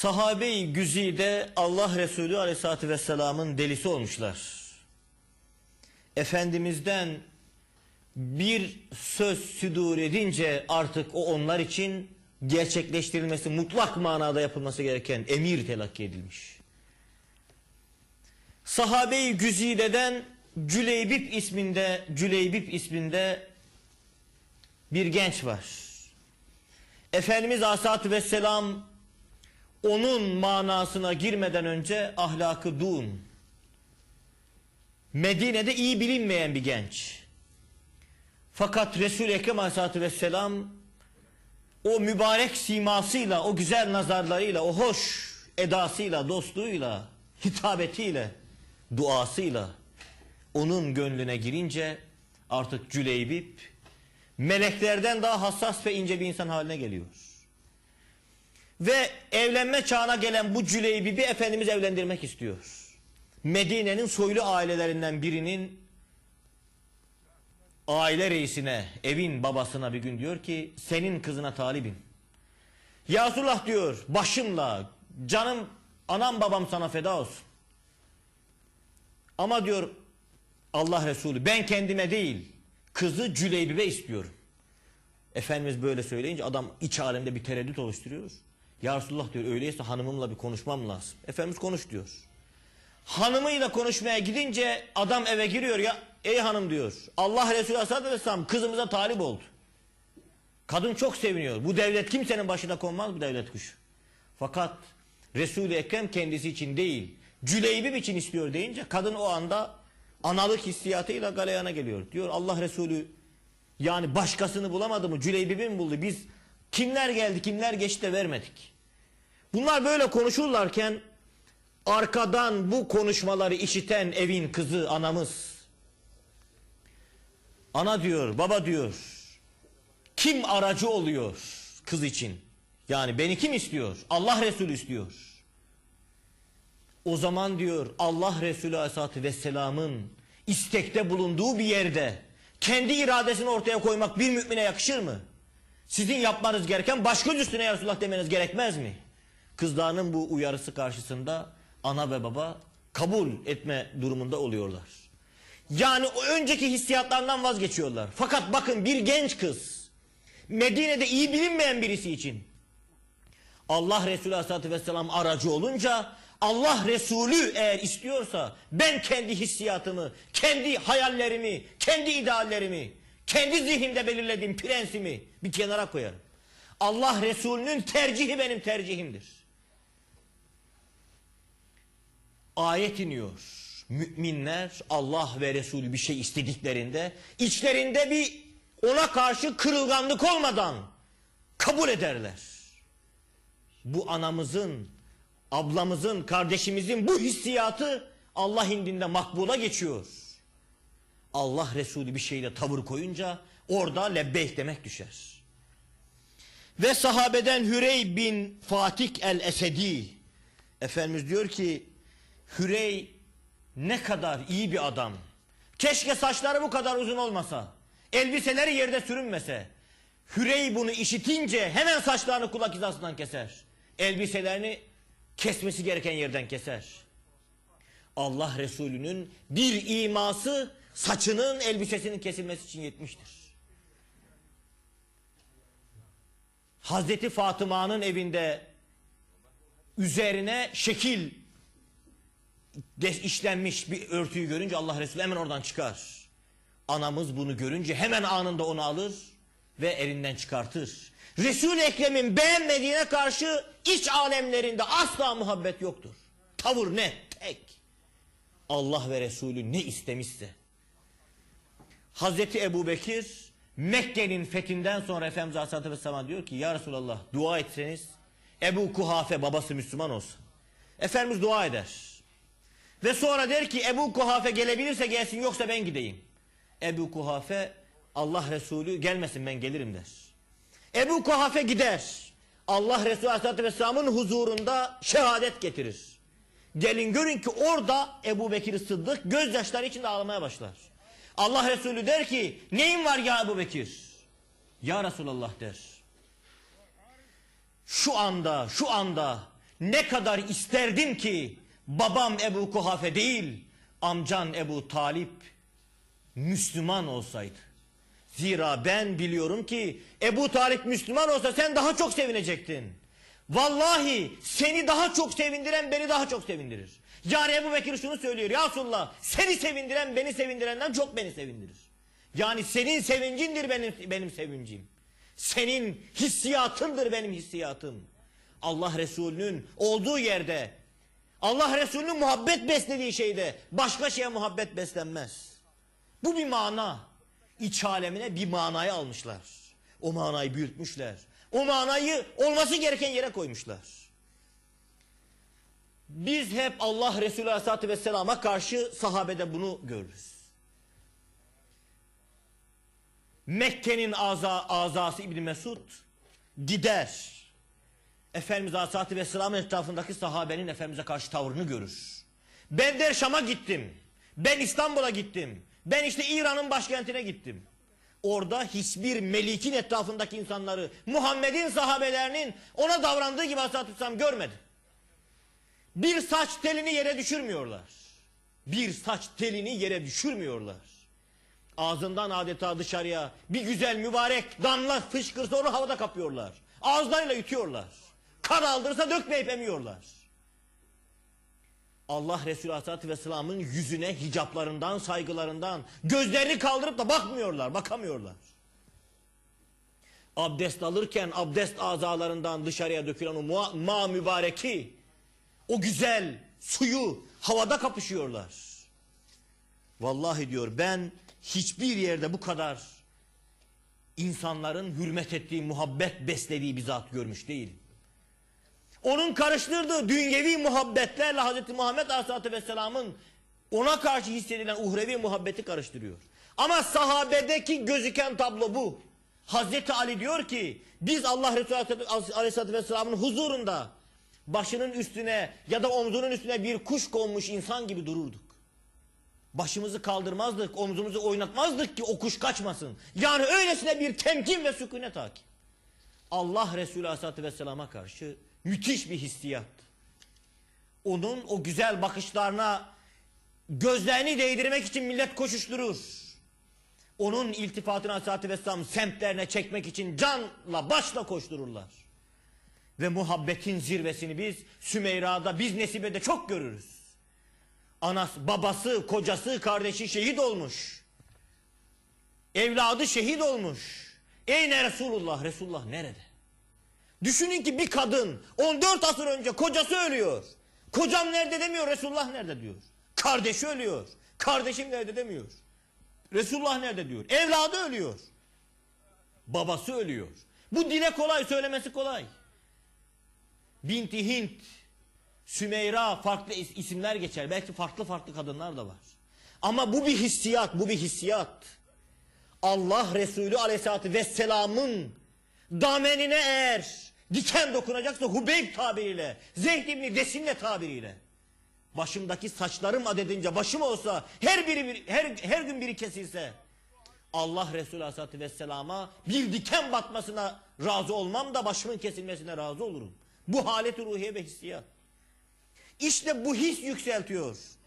Sahabe-i güzide Allah Resulü Aleyhisselatü Vesselam'ın delisi olmuşlar. Efendimiz'den bir söz südur edince artık o onlar için gerçekleştirilmesi mutlak manada yapılması gereken emir telakki edilmiş. Sahabe-i Güzide'den Cüleybip isminde Cüleybip isminde bir genç var. Efendimiz Aleyhisselatü Vesselam onun manasına girmeden önce ahlakı dun. Medine'de iyi bilinmeyen bir genç. Fakat Resul-i Ekrem Aleyhisselatü Vesselam o mübarek simasıyla, o güzel nazarlarıyla, o hoş edasıyla, dostluğuyla, hitabetiyle, duasıyla onun gönlüne girince artık Cüleybip meleklerden daha hassas ve ince bir insan haline geliyor. Ve evlenme çağına gelen bu Cüleybip'i Efendimiz evlendirmek istiyor. Medine'nin soylu ailelerinden birinin aile reisine, evin babasına bir gün diyor ki senin kızına talibim. Ya Resulullah diyor başımla canım anam babam sana feda olsun. Ama diyor Allah Resulü ben kendime değil kızı Cüleybip'e istiyorum. Efendimiz böyle söyleyince adam iç alemde bir tereddüt oluşturuyor. Ya Resulullah diyor öyleyse hanımımla bir konuşmam lazım. Efendimiz konuş diyor. Hanımıyla konuşmaya gidince adam eve giriyor ya ey hanım diyor. Allah Resulü Aleyhisselatü Vesselam kızımıza talip oldu. Kadın çok seviniyor. Bu devlet kimsenin başına konmaz bu devlet kuşu. Fakat Resul-i Ekrem kendisi için değil Cüleybip için istiyor deyince kadın o anda analık hissiyatıyla galeyana geliyor. Diyor Allah Resulü yani başkasını bulamadı mı Cüleybip'i mi buldu? Biz kimler geldi kimler geçti de vermedik. Bunlar böyle konuşurlarken arkadan bu konuşmaları işiten evin kızı anamız. Ana diyor baba diyor kim aracı oluyor kız için? Yani beni kim istiyor? Allah Resulü istiyor. O zaman diyor Allah Resulü Aleyhisselatü Vesselam'ın istekte bulunduğu bir yerde kendi iradesini ortaya koymak bir mümine yakışır mı? Sizin yapmanız gereken başka üstüne ya Resulullah demeniz gerekmez mi? Kızlarının bu uyarısı karşısında ana ve baba kabul etme durumunda oluyorlar. Yani önceki hissiyatlarından vazgeçiyorlar. Fakat bakın bir genç kız Medine'de iyi bilinmeyen birisi için Allah Resulü Aleyhisselatü Vesselam aracı olunca Allah Resulü eğer istiyorsa ben kendi hissiyatımı, kendi hayallerimi, kendi ideallerimi, kendi zihnimde belirlediğim prensimi bir kenara koyarım. Allah Resulü'nün tercihi benim tercihimdir. Ayet iniyor. Müminler Allah ve Resulü bir şey istediklerinde içlerinde bir ona karşı kırılganlık olmadan kabul ederler. Bu anamızın, ablamızın, kardeşimizin bu hissiyatı Allah indinde makbula geçiyor. Allah Resulü bir şeyle tavır koyunca orada lebbeyk demek düşer. Ve sahabeden Hürey bin Fatih el-Esedi Efendimiz diyor ki Hürey ne kadar iyi bir adam. Keşke saçları bu kadar uzun olmasa. Elbiseleri yerde sürünmese. Hürey bunu işitince hemen saçlarını kulak hizasından keser. Elbiselerini kesmesi gereken yerden keser. Allah Resulü'nün bir iması saçının elbisesinin kesilmesi için yetmiştir. Hazreti Fatıma'nın evinde üzerine şekil işlenmiş bir örtüyü görünce Allah Resulü hemen oradan çıkar. Anamız bunu görünce hemen anında onu alır ve elinden çıkartır. Resul-i Ekrem'in beğenmediğine karşı iç alemlerinde asla muhabbet yoktur. Tavır ne? Tek. Allah ve Resulü ne istemişse. Hazreti Ebu Bekir Mekke'nin fethinden sonra Efendimiz Aleyhisselatü Vesselam diyor ki Ya Resulallah dua etseniz Ebu Kuhafe babası Müslüman olsa. Efendimiz dua eder. Ve sonra der ki Ebu Kuhafe gelebilirse gelsin yoksa ben gideyim. Ebu Kuhafe Allah Resulü gelmesin ben gelirim der. Ebu Kuhafe gider. Allah Resulü Aleyhisselatü Vesselam'ın huzurunda şehadet getirir. Gelin görün ki orada Ebu Bekir Sıddık gözyaşları içinde ağlamaya başlar. Allah Resulü der ki neyin var ya Ebu Bekir? Ya Resulallah der. Şu anda şu anda Ne kadar isterdim ki babam Ebu Kuhafe değil, amcan Ebu Talip Müslüman olsaydı. Zira ben biliyorum ki Ebu Talip Müslüman olsa sen daha çok sevinecektin. Vallahi seni daha çok sevindiren beni daha çok sevindirir. Yani Ebu Bekir şunu söylüyor. Ya Resulullah seni sevindiren beni sevindirenden çok beni sevindirir. Yani senin sevincindir benim, benim sevincim. Senin hissiyatındır benim hissiyatım. Allah Resulü'nün olduğu yerde Allah Resulü'nün muhabbet beslediği şeyde başka şeye muhabbet beslenmez. Bu bir mana. İç alemine bir manayı almışlar. O manayı büyütmüşler. O manayı olması gereken yere koymuşlar. Biz hep Allah Resulü Aleyhisselatü Vesselam'a karşı sahabede bunu görürüz. Mekke'nin aza, azası İbni Mesud gider. Efendimiz Aleyhisselatü Vesselam'ın etrafındaki sahabenin Efendimiz'e karşı tavrını görür. Ben der Şam'a gittim. Ben İstanbul'a gittim. Ben işte İran'ın başkentine gittim. Orada hiçbir melikin etrafındaki insanları Muhammed'in sahabelerinin ona davrandığı gibi Aleyhisselatü Vesselam görmedim. Bir saç telini yere düşürmüyorlar. Bir saç telini yere düşürmüyorlar. Ağzından adeta dışarıya bir güzel mübarek damla fışkırsa onu havada kapıyorlar. Ağızlarıyla yutuyorlar. Kan aldırsa dökmeyip emiyorlar. Allah Resulü Aleyhisselatü Vesselam'ın yüzüne hicaplarından, saygılarından gözlerini kaldırıp da bakmıyorlar, bakamıyorlar. Abdest alırken abdest azalarından dışarıya dökülen o ma, ma mübareki, o güzel suyu havada kapışıyorlar. Vallahi diyor ben hiçbir yerde bu kadar insanların hürmet ettiği, muhabbet beslediği bir zat görmüş değilim. Onun karıştırdığı dünyevi muhabbetlerle Hz. Muhammed Aleyhisselatü Vesselam'ın ona karşı hissedilen uhrevi muhabbeti karıştırıyor. Ama sahabedeki gözüken tablo bu. Hazreti Ali diyor ki biz Allah Resulü Aleyhisselatü Vesselam'ın huzurunda başının üstüne ya da omzunun üstüne bir kuş konmuş insan gibi dururduk. Başımızı kaldırmazdık, omzumuzu oynatmazdık ki o kuş kaçmasın. Yani öylesine bir temkin ve sükunet hakim. Allah Resulü Aleyhisselatü Vesselam'a karşı müthiş bir hissiyat. Onun o güzel bakışlarına gözlerini değdirmek için millet koşuşturur. Onun iltifatını Aleyhisselatü Vesselam semtlerine çekmek için canla başla koştururlar. Ve muhabbetin zirvesini biz Sümeyra'da, biz Nesibe'de çok görürüz. Anası, babası, kocası, kardeşi şehit olmuş. Evladı şehit olmuş. Eyne Resulullah? Resulullah nerede? Düşünün ki bir kadın 14 asır önce kocası ölüyor. Kocam nerede demiyor, Resulullah nerede diyor. Kardeşi ölüyor. Kardeşim nerede demiyor. Resulullah nerede diyor. Evladı ölüyor. Babası ölüyor. Bu dile kolay, söylemesi kolay. Binti Hint, Sümeyra farklı is- isimler geçer. Belki farklı farklı kadınlar da var. Ama bu bir hissiyat, bu bir hissiyat. Allah Resulü Aleyhisselatü Vesselam'ın damenine eğer diken dokunacaksa Hubeyb tabiriyle, Zeyd İbni Desinle tabiriyle, başımdaki saçlarım adedince başım olsa her biri bir, her, her gün biri kesilse Allah Resulü Aleyhisselatü Vesselam'a bir diken batmasına razı olmam da başımın kesilmesine razı olurum. Bu halet-i ruhiye ve hissiyat. İşte bu his yükseltiyor.